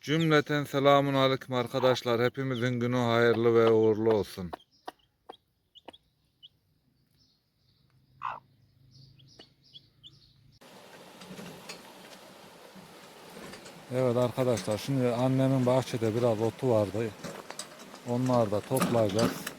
Cümleten selamun aleyküm arkadaşlar. Hepimizin günü hayırlı ve uğurlu olsun. Evet arkadaşlar şimdi annemin bahçede biraz otu vardı. Onları da toplayacağız.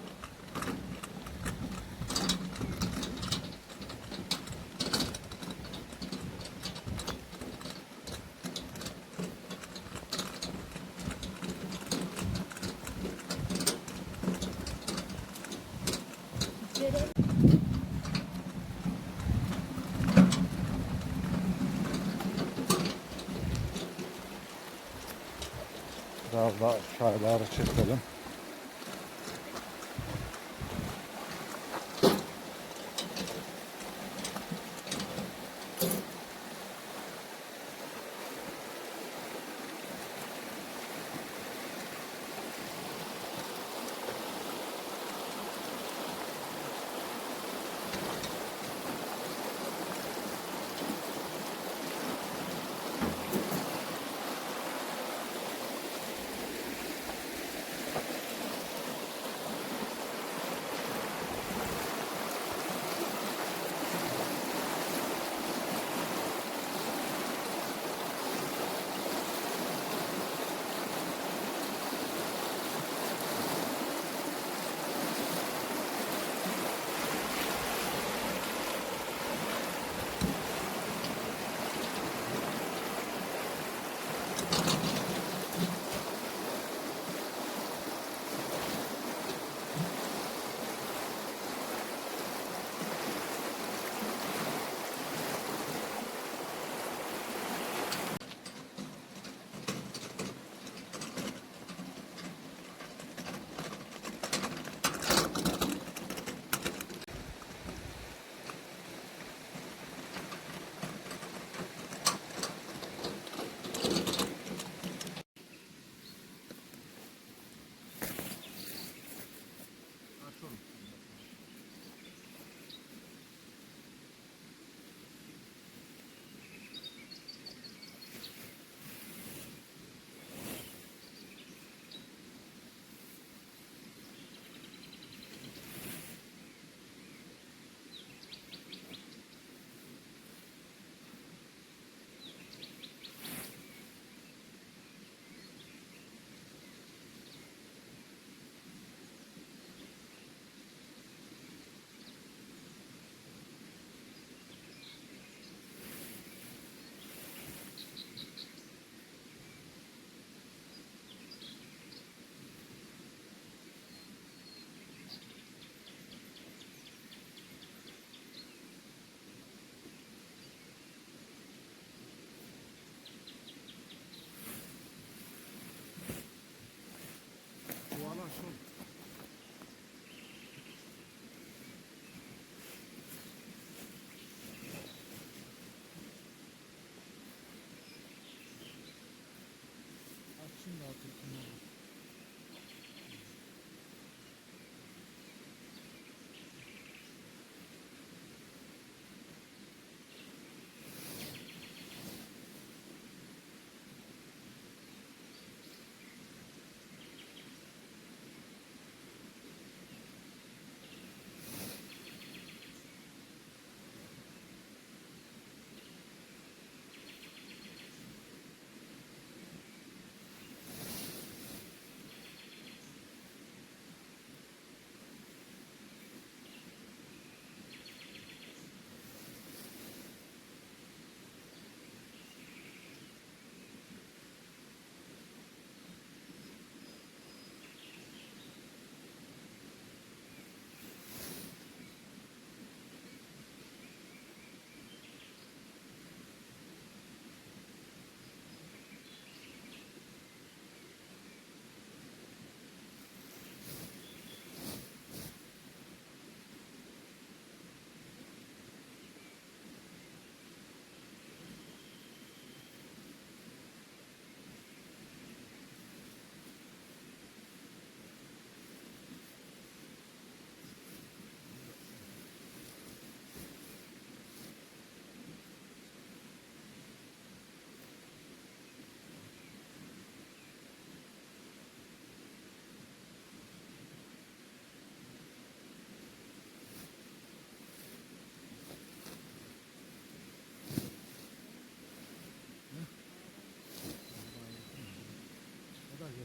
的な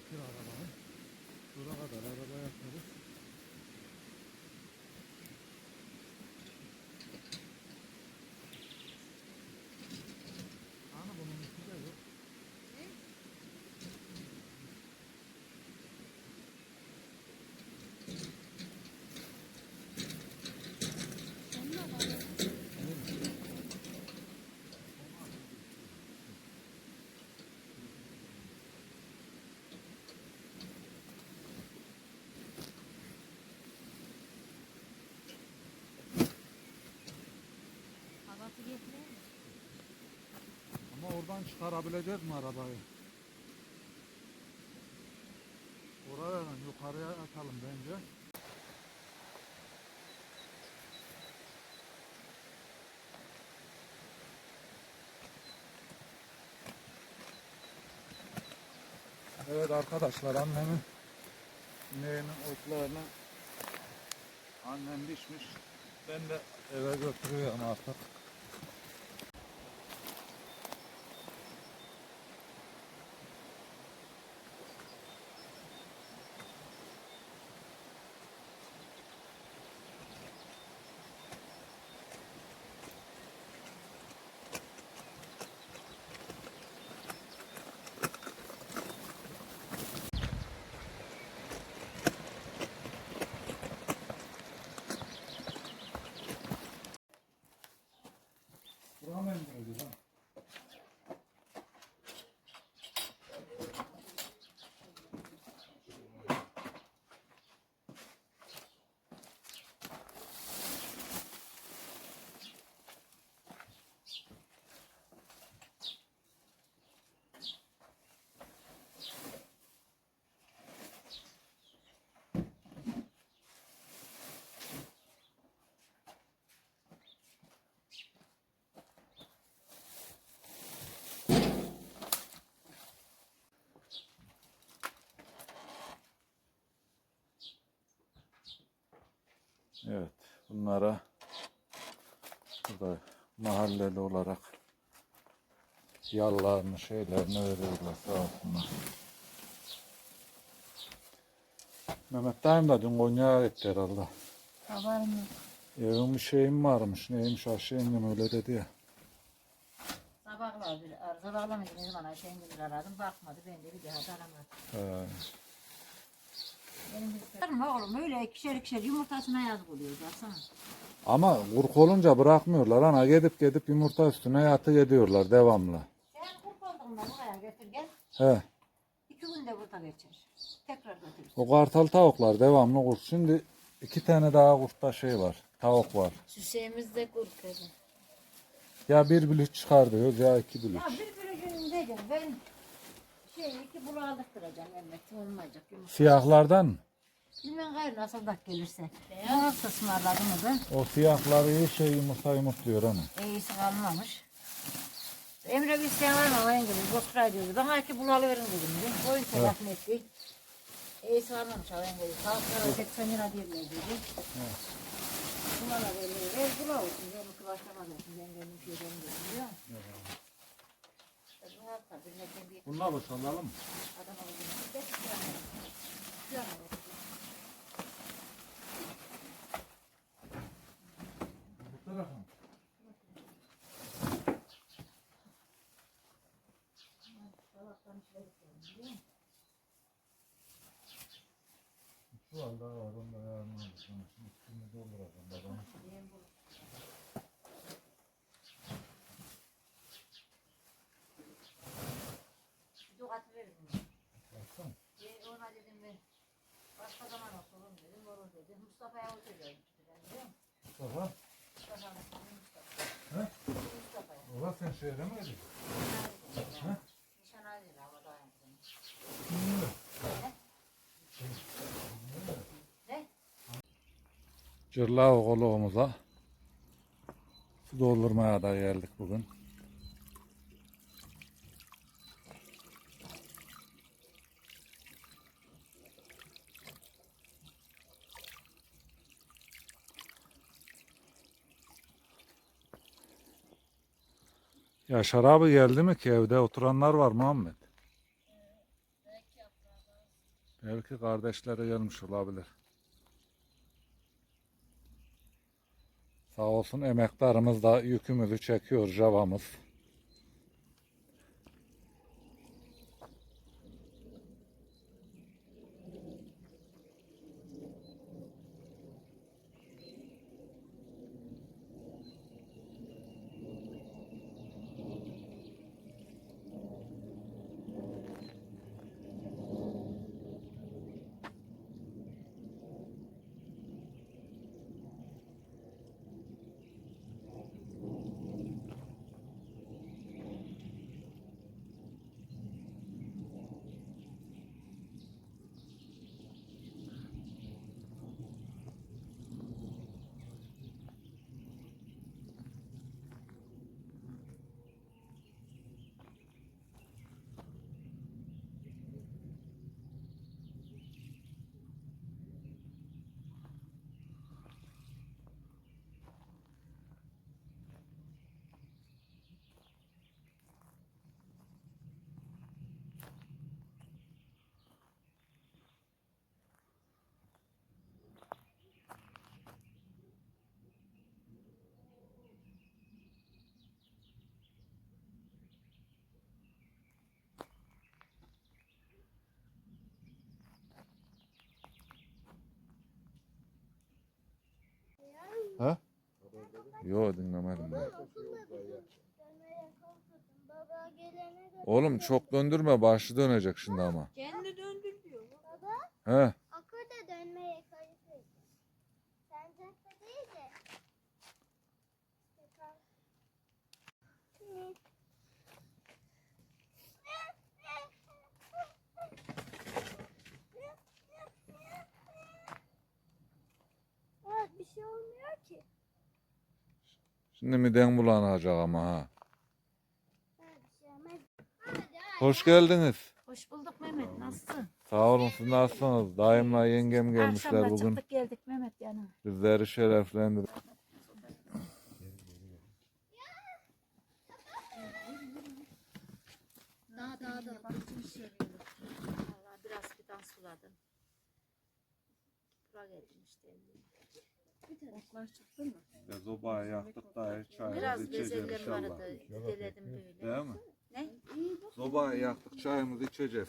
getir arabanı. Şuraya kadar araba yaparız. Hani bunun içi de yok. Havası getirir mi? Ama oradan çıkarabilecek mi arabayı? Oraya yukarıya atalım bence. Evet arkadaşlar annemin ineğinin otlarını annem biçmiş. Ben de eve götürüyorum artık. Buram mı indi lan? Evet, bunlara burada mahalleli olarak yallarını şeylerini veriyorlar sağ olsunlar. Mehmet dayım da dün Konya'ya gitti herhalde. Haberim yok. Evin bir şeyim varmış, neymiş aşağı indim öyle dedi ya. Sabahlar bir sabahlar mıydı ne zaman bir aradım bakmadı ben de bir daha da aramadım. Ee, Benim bir Var mı oğlum öyle ikişer ikişer yumurtasına yazık oluyor baksana. ama kurk olunca bırakmıyorlar ana gidip gidip yumurta üstüne yatı ediyorlar devamlı. Sen kurt olduğunda buraya götür gel. He, İki günde burada geçer. Tekrar götür. o kartal tavuklar devamlı kurt. Şimdi iki tane daha kurtta şey var, tavuk var. Süseyimiz de kurt. Ya bir bülük çıkar diyoruz ya iki bülük. Ya bir gün dedim ben olmayacak yumurta. Siyahlardan mı? Bilmem gayrı nasıl da gelirse. Beyaz ısmarladım da. O siyahları şey yumurta yumurtluyor ana. İyisi kalmamış. Emre bir sen var mı? Oyun gibi. Bozkıray diyordu. Bana ki bulalı verin dedim. Dedi. Oyun telefon etti. İyisi kalmamış oyun gibi. Tavuklara 80 lira diye dedi. Buna da veriyor. Ver bula olsun. Benimki başlamaz olsun. Ben şey benim dedim. Biliyor musun? Bu hafta bir mekan bir Bunlar. Şu an olsun. Bu tarafa mı? Şu anda var onda yarın. Şimdi üstünü dolduracağım babam. Diyeyim bu. Bir de atı verin bunu. Baksana. E, ona dedim ben başka zaman olsun oğlum dedim olur dedim. Mustafa'ya oturuyorum? Mustafa. Mustafa. He? Mustafa'ya. Ulan sen şehre mi? Nişan aldım. Nişan aldım ama dayandım. Şimdi. Ne? Cırlağı koluğumuza su doldurmaya da geldik bugün. Yaşar abi geldi mi ki evde oturanlar var Muhammed? Belki kardeşleri gelmiş olabilir. Sağ olsun emektarımız da yükümüzü çekiyor Java'mız. Ha? Yo dinlemedim ben. Baba gelene kadar. Oğlum çok döndürme başı dönecek şimdi ama. Kendi döndür diyor. Baba He? akıl da dönmeye kayıtlıydı. Sancakta değil de. Bir şey olmuyor ki. Şimdi miden bulanacak ama ha. Hoş geldiniz. Hoş bulduk Mehmet. Nasılsın? Sağ olun siz nasılsınız? Dayımla yengem gelmişler Akşamda bugün. çıktık geldik Mehmet yanına. Bizleri şereflendir. Daha daha da Valla biraz fidan suladım. Bura geldim işte. Oklar çıktı mı? Ya zobayı yaktık da Biraz bezelyerim vardı. Dideledim böyle. Değil mi? Ne? Zobayı yaktık çayımızı içeceğiz.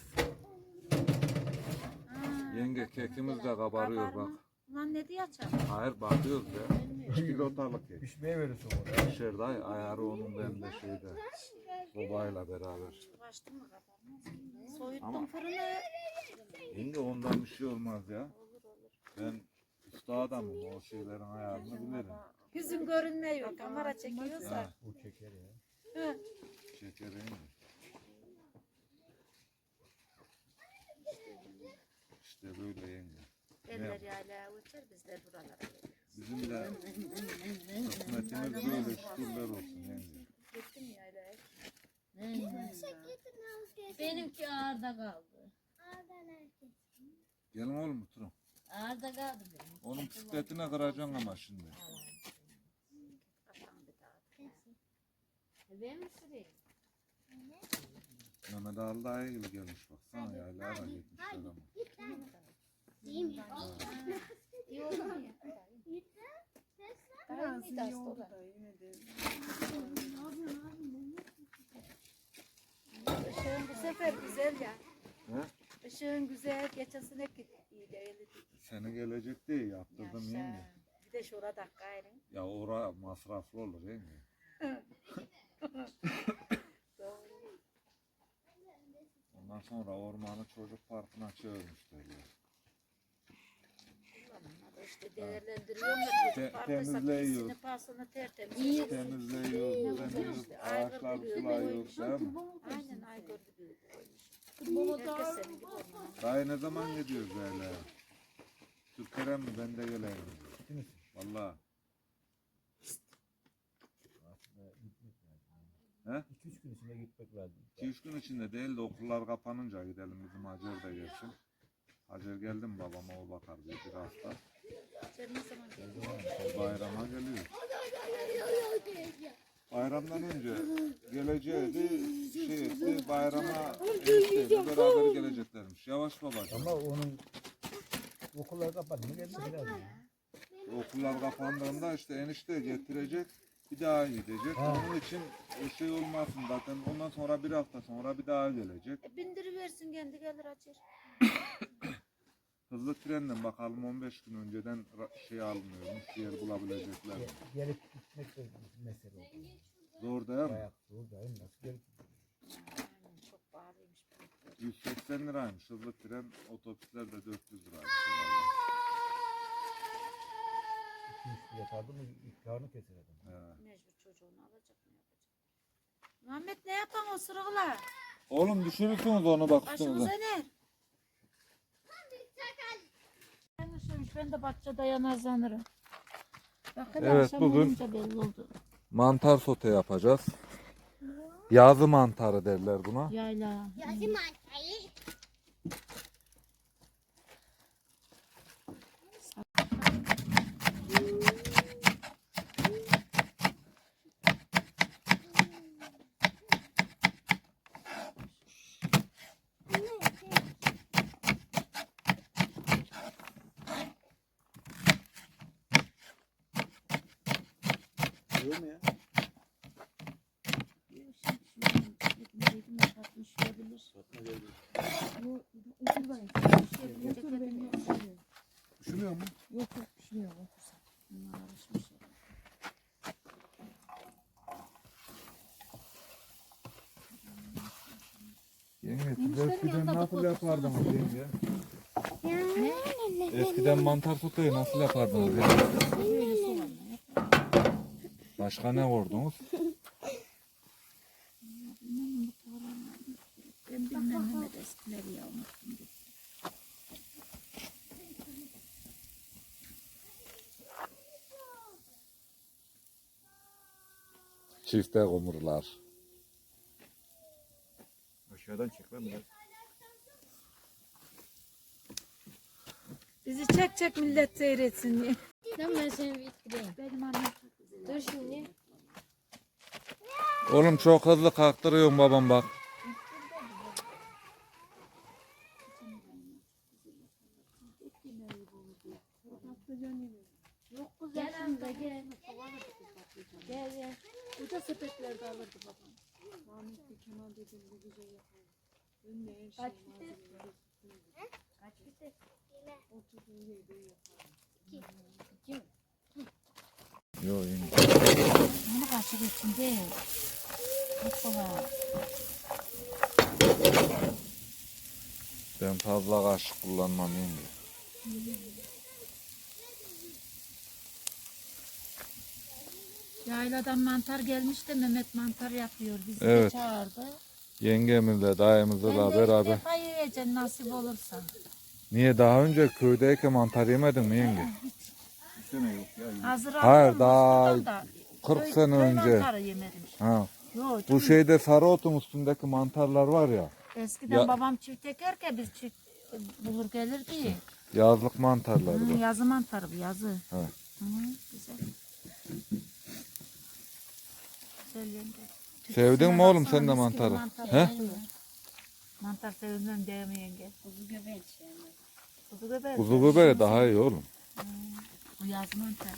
Ha, Yenge kekimiz de kabarıyor bak. kabarma. Ulan ne diye açar? Hayır bakıyoruz ya. 3 kilo kek. Pişmeye verirsin onu. Pişer dayı ayarı onun bende şeyde. Zobayla beraber. Ulaştın mı kabarmaz. Soyuttum Ama- fırını. Yenge ondan bir şey olmaz ya. Olur olur. Ben usta adamım o şeylerin ayarını bilirim. Yüzün görünmüyor. Kamera çekiyorsa. Ha, Bu çeker ya. Hı. şeker yenge. İşte böyle yenge. Eller yayla uçar bizler buralara. Bizim de kısmetimiz böyle şükürler olsun yenge. Gittim yaylaya. Benimki ağırda kaldı. Gelin oğlum oturun. Ağırda kaldı benim. Onun bisikletine kıracaksın ama şimdi. Kafam bir daha. Ben mi süreyim? Mehmet Ali daha iyi gelmiş baksana ya. Lara gitmişler ama. Git lan. Değil mi? İyi oldu mu ya? Git lan. Ses lan. Daha iyi de. Işığın bu sefer güzel ya. He? Işığın güzel. Geçen sene iyi değildi. Seni gelecek diye yaptırdım yenge. Bir de şurada gayrı. Ya ora masraflı olur yenge. Ondan sonra ormanı çocuk parkına çevirmişler ya. İşte değerlendiriyorum da Te- çocuk parkıysa temizleyiyor. pisini pasını tertemiz. İşte, aygır ağaçlar sulayıyoruz değil mi? Aynen aygır gibi koymuş. Herkes senin gibi ne zaman gidiyoruz böyle? Türkiye'ye mi? Ben de geleyim. Valla. He? 2-3 gün içinde gitmek lazım. 2-3 gün içinde değil de okullar kapanınca gidelim bizim Hacer de gelsin. Hacer geldi mi babama o bakar bir, bir hafta. Sen ne zaman geldin? O bayrama geliyor. Bayramdan önce geleceğiydi, şey etti, bayrama enişteyle beraber geleceklermiş yavaş babacığım. Ama onun okullar kapandı mı geldi biraz. Okullar kapandığında işte enişte getirecek bir daha gidecek. Ha. Onun için şey olmasın zaten ondan sonra bir hafta sonra bir daha gelecek. E, bindiriversin kendi gelir açır. Hızlı trenden bakalım 15 gün önceden ra- şey almıyormuş yer bulabilecekler. mi? Gelip gitmek de mesele oldu. Zor değil mi? Bayağı zor da nasıl gelip Çok pahalıymış. bu. 180 liraymış hızlı tren otobüsler de 400 liraymış. herhalde. Lira kaldı mı ikramını keser adam. He. Mecbur çocuğunu alacak ne yapacak. Muhammed ne yapan o sırıklar? Oğlum düşürürsünüz onu bak Başımıza üstünüze. iner. Ben üşümüş, ben de bahçede yanazlanırım. Bak hele Evet, akşam bugün- olunca belli oldu. Mantar sote yapacağız. Yazı mantarı derler buna. Yayla. Yazım anneyi. Diyor mu ya? Üşümüyor mu? Yok yok pişmiyor otursa. Bunlar alışmış. Yenge siz eskiden nasıl yapardınız yenge? Eskiden mantar soteyi nasıl yapardınız yenge? Başka ne vurdunuz? Ben bilmem Mehmet eskileri ya unuttum. Çifte kumrular. Aşağıdan çek lan biraz. Bizi çek çek millet seyretsin diye. Tamam ben seni bir ittireyim. Benim annem çok güzel. Dur şimdi. Oğlum çok hızlı kalktırıyorsun babam bak. Yok kız Gel şimdi abla, gel. Gel gel. Bu da sepetlerde alırdı babam. Kaç litre? Kaç litre? Yok yenge. Bunu kaçır içinde. Çok kolay. Ben fazla kaşık kullanmam yenge. Yayladan mantar gelmiş de Mehmet mantar yapıyor. Bizi Evet. de çağırdı. Yengemizle dayımızla Ben de ilk beraber. defa yiyeceğim nasip olursa. Niye daha önce köydeyken mantar yemedin mi yenge? Bir sene yok ya. Hazır Hayır, daha da. 40 Köy- sene köy önce. mantarı yemedim. Ha. Yo, Bu şeyde sarı otun üstündeki mantarlar var ya. Eskiden Ya- babam çift ekerken biz çift bulur gelirdi. Yazlık mantarlar Hı, bu. yazı mantarı bu yazı. Ha. Hı, güzel. Sevdin mi oğlum sen de mantarı? mantar He? Mantar sevmem değil mi yenge? Kuzu göbeği şey. Kuzu göbeği. Kuzu göbeği daha iyi oğlum. Bu yazı mantarı.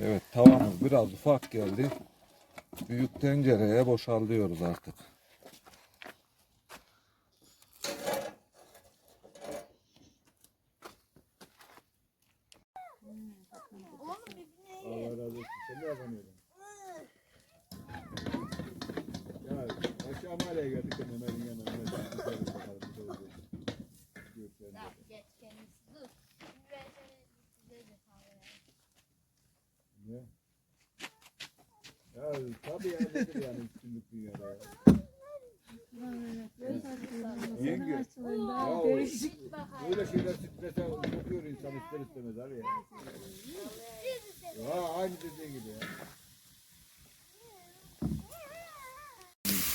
Evet tavamız biraz ufak geldi. Büyük tencereye boşaltıyoruz artık. Yapamıyordun? Ya aşağı mahalleye geldik de Ömer'in yanına. Ömer'in yanına bir de orada. Göklerinde. Geç kendisi dur. Ben seni size de. Ne? Ya tabii ya nedir yani üstünlük dünyada ya. Yenge. Ya o- böyle şeyler strese sokuyor insan ister istemez abi ya. Ya aynı dediğin gibi ya.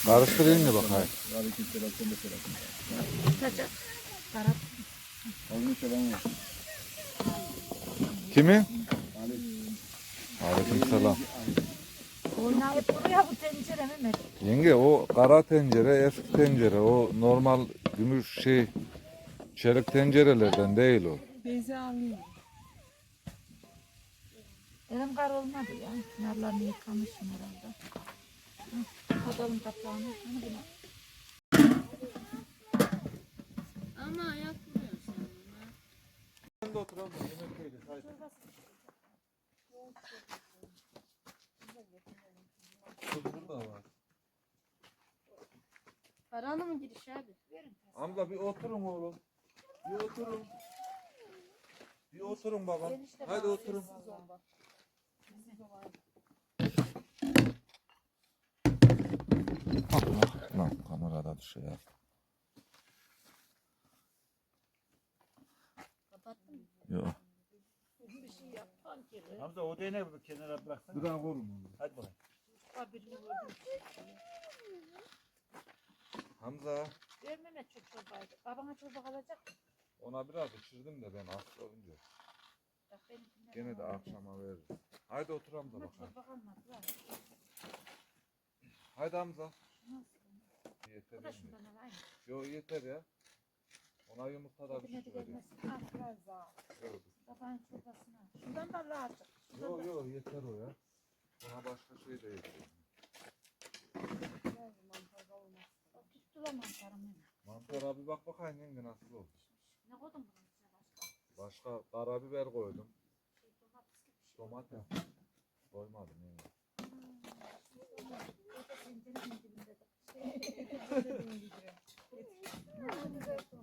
Karıştırayım mı bakayım? Aleyküm selam sen de selam. Kaçak. Taraf. Aleyküm selam olsun. Kimi? Aleyküm. Aleyküm selam. Oynayıp duruyor bu tencere Mehmet. Yenge o kara tencere eski tencere o normal gümüş şey çelik tencerelerden değil o. Beyza alayım. Elim kar olmadı ya. Narlarını yıkamışım herhalde. Hı, Kapatalım kapağını. Hani bunu Ama ayak vuruyorsun sen buna. Ben de. Yemek yeriz. Haydi. Burada var. Paranı mı giriş abi? Amca bir oturun oğlum. Bir oturun. Bir oturun babam. Haydi oturun. Lan kamerada düşüyor ya. Yok. bir şey. Hamza o değneği bir kenara bıraksana. Bırak oğlum. Hadi bakalım. Birini vurdum. Hamza. Ver Mehmet çok çorbaydı. Babana çorba kalacak mı? Ona biraz içirdim de ben hasta olunca. Bak benimkinden Gene de alacak. akşama veririz. Haydi otur Hamza Ama bakalım. çorba kalmadı lan. Haydi Hamza. Nasıl? Yeter Bu da şundan alayım. Yo yeter ya. Ona yumurta da bir Hadi şey vereyim. gelmesin. Al biraz daha. Yo, Babanın çorbasını al. Şundan da lazım. Yo yo yeter o ya. Ona başka şey de yeter. O tuttu lan mantarım hemen. Mantar abi bak bakayım yenge nasıl oldu. Ne koydun bunun içine başka? Başka karabiber koydum. Şey, domates gibi bir şey. Domates. Koymadım yenge. O da tencerenin dibinde de. Şey, Ne güzel koktu.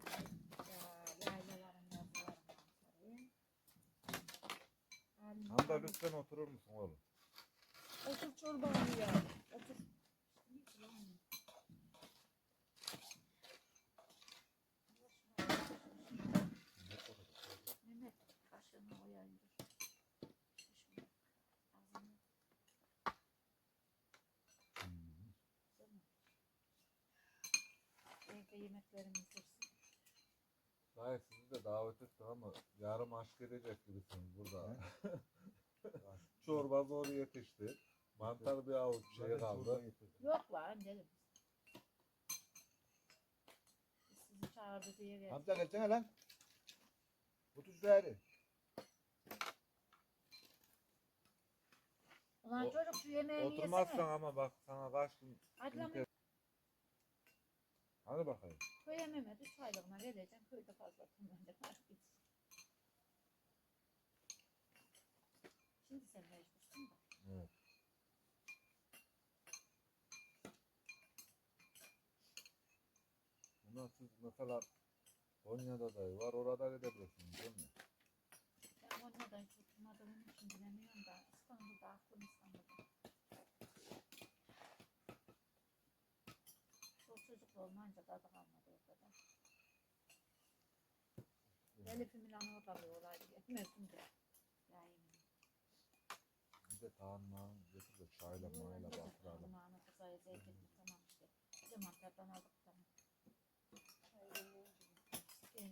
Ya yaylaların yazıları mantarı. Halim Hamza halim. Lütfen oturur musun oğlum? Otur çorba ya. Otur. Mehmet kaşığını. Güzel mi? Evde yemeklerimiz dursun. Hayır sizi de davet ettim ama yarım aşk edecek gibisiniz burada. Çorba zor yetişti. Mantar bir avuç şey kaldı. Yok lan dedim. Sizi çağırdı diye verdik. Hamza gelsene lan. Şuraya hadi. Ulan O- çocuk şu yemeğini Oturmazsan yesene. ama bak sana gün Hadi lan. Hadi bakayım. köye Mehmet üç aylığına vereceğim. Köyde fazla etsin. Şimdi sen mecbursun da. Evet. Buna siz mesela Konya'da da var orada gidebilirsiniz değil mi? Ben hiç oturmadığım için bilemiyorum da İstanbul'da aklım İstanbul'da. Çok çocuk olmayınca tadı kalmadı orada da. Elif'i Milano'ya kalıyor olaydı. Etmezdim de. Yani. Bir de tağınla getir de çayla mayla batıralım. Zamanı kızaya zeytin tamam işte. Bir de mantardan aldık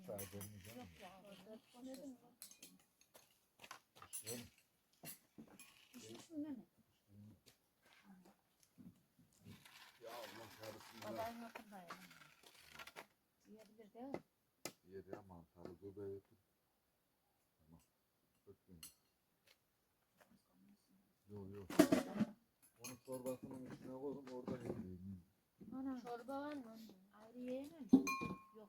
tamam. Benim- Çay demeyeceğim. Yok ya. Ya Allah yarısın ya. Baban yakında ya. Yiyebilir değil mi? Yer ya mantarı göbeği tut. Tamam. Öptüm. Yok yok. Onu çorbasının içine koydum orada yiyeyim. Ana. Çorba var mı? Ayrı yiyemem. Yok. Yok.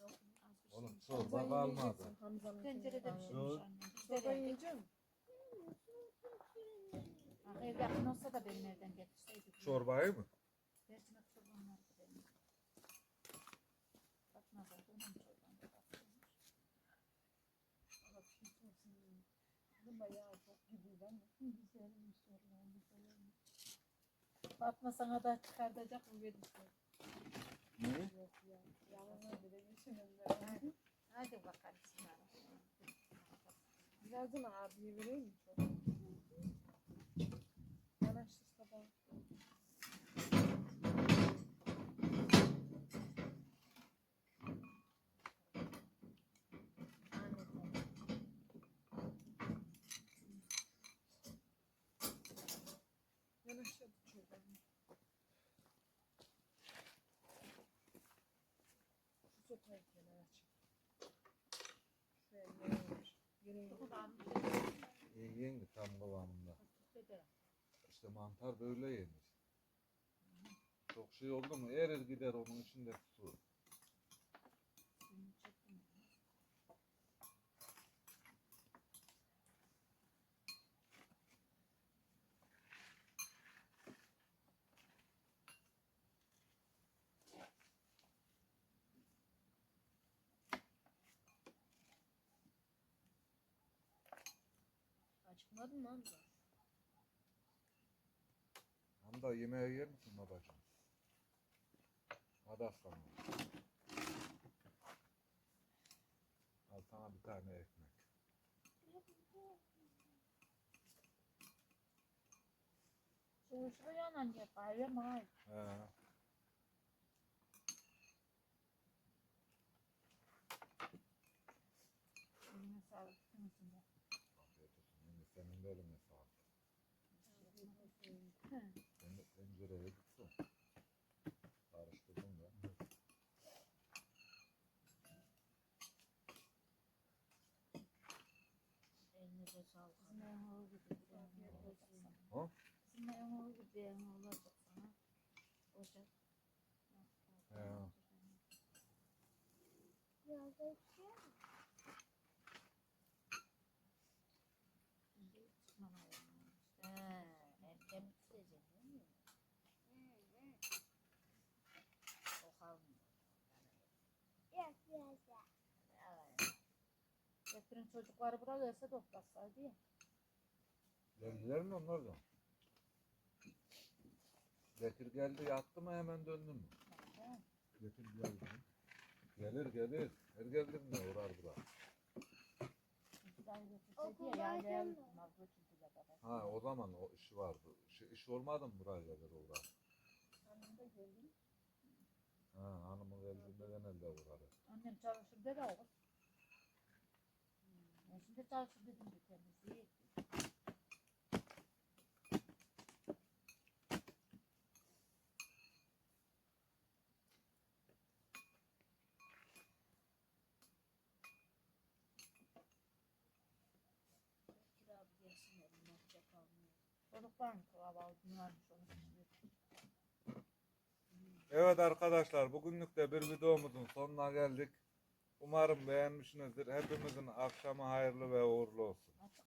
Az bir şey. Oğlum çorba kalmadı. Tencerede pişirmiş annem. Çorba misin? Ha, Ev yakın olsa da benim evden getirseydik. Çorbayı mı? Mercimek çorbam vardı benim. Bakmazlar. Onun çorbam da. Fatma sana da çıkartacak mı benim Ne? Yok ya. Yanına bile geçememler. Hadi bakalım. Birazdan abiye vereyim mi çorba? Yanaştır sabah. Aşağıda çoban. Şu sopayı kenara çek. Şuraya yere Yere Bu da almış. İyi yengi tam kıvamında. İşte mantar böyle yenir. Çok şey oldu mu erir gider onun içinde su. Amca? Hem de yemeği yer misin babacığım? Hadi aslanım. Al sana bir tane ekmek. Şu şuraya anne kahve mi? He. Eline sağlık. Kimsin de? Afiyet olsun. Eline sağlık. Ben tencereye gitsin. Karıştırdım da. Sağlık. Emeği gibi. Ha? Sizin emeği gibi emeği olacak sana. Ocak. Da içiyor mu? Şimdi çıkmam lazım. İşte erken bitecek değil mi? O kalmıyor. Biraz biraz daha. Evet. Getirin çocukları buraya gelse doklasaydı ya. Geldiler mi onlar da? Bekir geldi yattı mı hemen döndü mü? He. Getir geldi. Gelir gelir. Her geldiğinde uğrar bura. Çocuklar götürseydi ya. Baba. Ha o zaman o işi vardı. İş, iş olmadı mı buraya gelir uğrar? Annem de geldi. Ha hanımı geldiğinde genelde uğrar. Annem çalışır dedi o. Ben şimdi çalışır dedim bir temizliği. Kira bir gelsin elim yapacak almıyor. Çocuklar mı kahvaltı varmış onu şimdi. Evet arkadaşlar bugünlük de bir videomuzun sonuna geldik. Umarım beğenmişsinizdir. Hepimizin akşamı hayırlı ve uğurlu olsun.